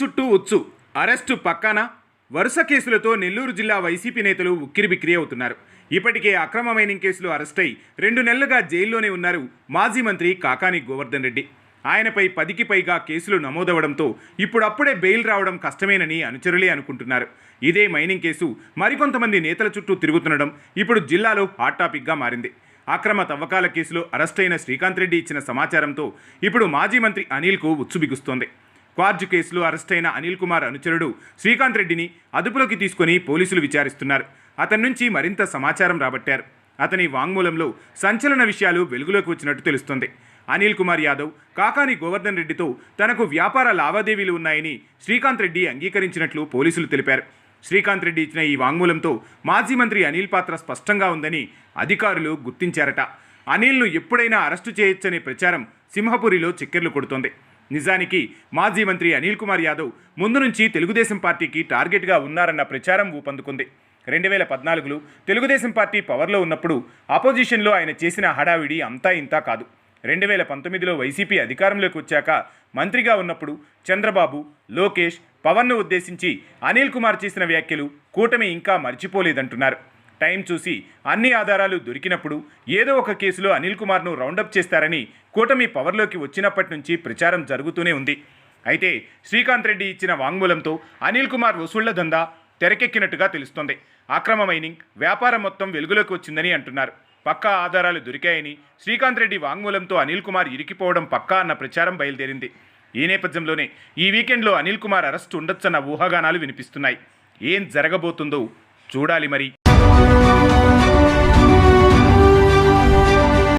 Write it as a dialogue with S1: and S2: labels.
S1: చుట్టూ ఉత్సు అరెస్టు పక్కాన వరుస కేసులతో నెల్లూరు జిల్లా వైసీపీ నేతలు ఉక్కిరిబిక్కిరి అవుతున్నారు. ఇప్పటికే అక్రమ మైనింగ్ కేసులో అరెస్టై రెండు నెలలుగా జైల్లోనే ఉన్నారు మాజీ మంత్రి కాకాని గోవర్ధన్ రెడ్డి. ఆయనపై పదికి పైగా కేసులు నమోదవడంతో ఇప్పుడప్పుడే బెయిల్ రావడం కష్టమేనని అనుచరులే అనుకుంటున్నారు. ఇదే మైనింగ్ కేసు మరికొంతమంది నేతల చుట్టూ తిరుగుతుండడం ఇప్పుడు జిల్లాలో హాట్ టాపిక్గా మారింది. అక్రమ తవ్వకాల కేసులో అరెస్టైన శ్రీకాంత్ రెడ్డి ఇచ్చిన సమాచారంతో ఇప్పుడు మాజీ మంత్రి అనిల్కు ఉచ్చుబిగుస్తోంది క్వార్జ్ కేసులో అరెస్టైన అనిల్ కుమార్ అనుచరుడు శ్రీకాంత్ రెడ్డిని అదుపులోకి తీసుకొని పోలీసులు విచారిస్తున్నారు. అతని నుంచి మరింత సమాచారం రాబట్టారు. అతని వాంగ్మూలంలో సంచలన విషయాలు వెలుగులోకి వచ్చినట్టు తెలుస్తోంది. అనిల్ కుమార్ యాదవ్ కాకాని గోవర్ధన్ రెడ్డితో తనకు వ్యాపార లావాదేవీలు ఉన్నాయని శ్రీకాంత్ రెడ్డి అంగీకరించినట్లు పోలీసులు తెలిపారు. శ్రీకాంత్ రెడ్డి ఇచ్చిన ఈ వాంగ్మూలంతో మాజీ మంత్రి అనిల్ పాత్ర స్పష్టంగా ఉందని అధికారులు గుర్తించారట. అనిల్ను ఎప్పుడైనా అరెస్టు చేయొచ్చనే ప్రచారం సింహపురిలో చిక్కెర్లు కొడుతోంది. నిజానికి మాజీ మంత్రి అనిల్ కుమార్ యాదవ్ ముందు నుంచి తెలుగుదేశం పార్టీకి టార్గెట్గా ఉన్నారన్న ప్రచారం ఊపందుకుంది. రెండు వేల పద్నాలుగులో తెలుగుదేశం పార్టీ పవర్లో ఉన్నప్పుడు ఆపోజిషన్లో ఆయన చేసిన హడావిడి అంతా ఇంతా కాదు. రెండు వేల పంతొమ్మిదిలో వైసీపీ అధికారంలోకి వచ్చాక మంత్రిగా ఉన్నప్పుడు చంద్రబాబు లోకేష్ పవన్ను ఉద్దేశించి అనిల్ కుమార్ చేసిన వ్యాఖ్యలు కూటమి ఇంకా మర్చిపోలేదంటున్నారు. టైం చూసి అన్ని ఆధారాలు దొరికినప్పుడు ఏదో ఒక కేసులో అనిల్ కుమార్ను రౌండప్ చేస్తారని కూటమి పవర్లోకి వచ్చినప్పటి నుంచి ప్రచారం జరుగుతూనే ఉంది. అయితే శ్రీకాంత్ రెడ్డి ఇచ్చిన వాంగ్మూలంతో అనిల్ కుమార్ వసూళ్ళ దందా తెరకెక్కినట్టుగా తెలుస్తోంది. అక్రమ మైనింగ్ వ్యాపారం మొత్తం వెలుగులోకి వచ్చిందని అంటున్నారు. పక్కా ఆధారాలు దొరికాయని శ్రీకాంత్ రెడ్డి వాంగ్మూలంతో అనిల్ కుమార్ ఇరికిపోవడం పక్కా అన్న ప్రచారం బయలుదేరింది. ఈ నేపథ్యంలోనే ఈ వీకెండ్లో అనిల్ కుమార్ అరెస్టు ఉండొచ్చన్న ఊహాగానాలు వినిపిస్తున్నాయి. ఏం జరగబోతుందో చూడాలి మరి.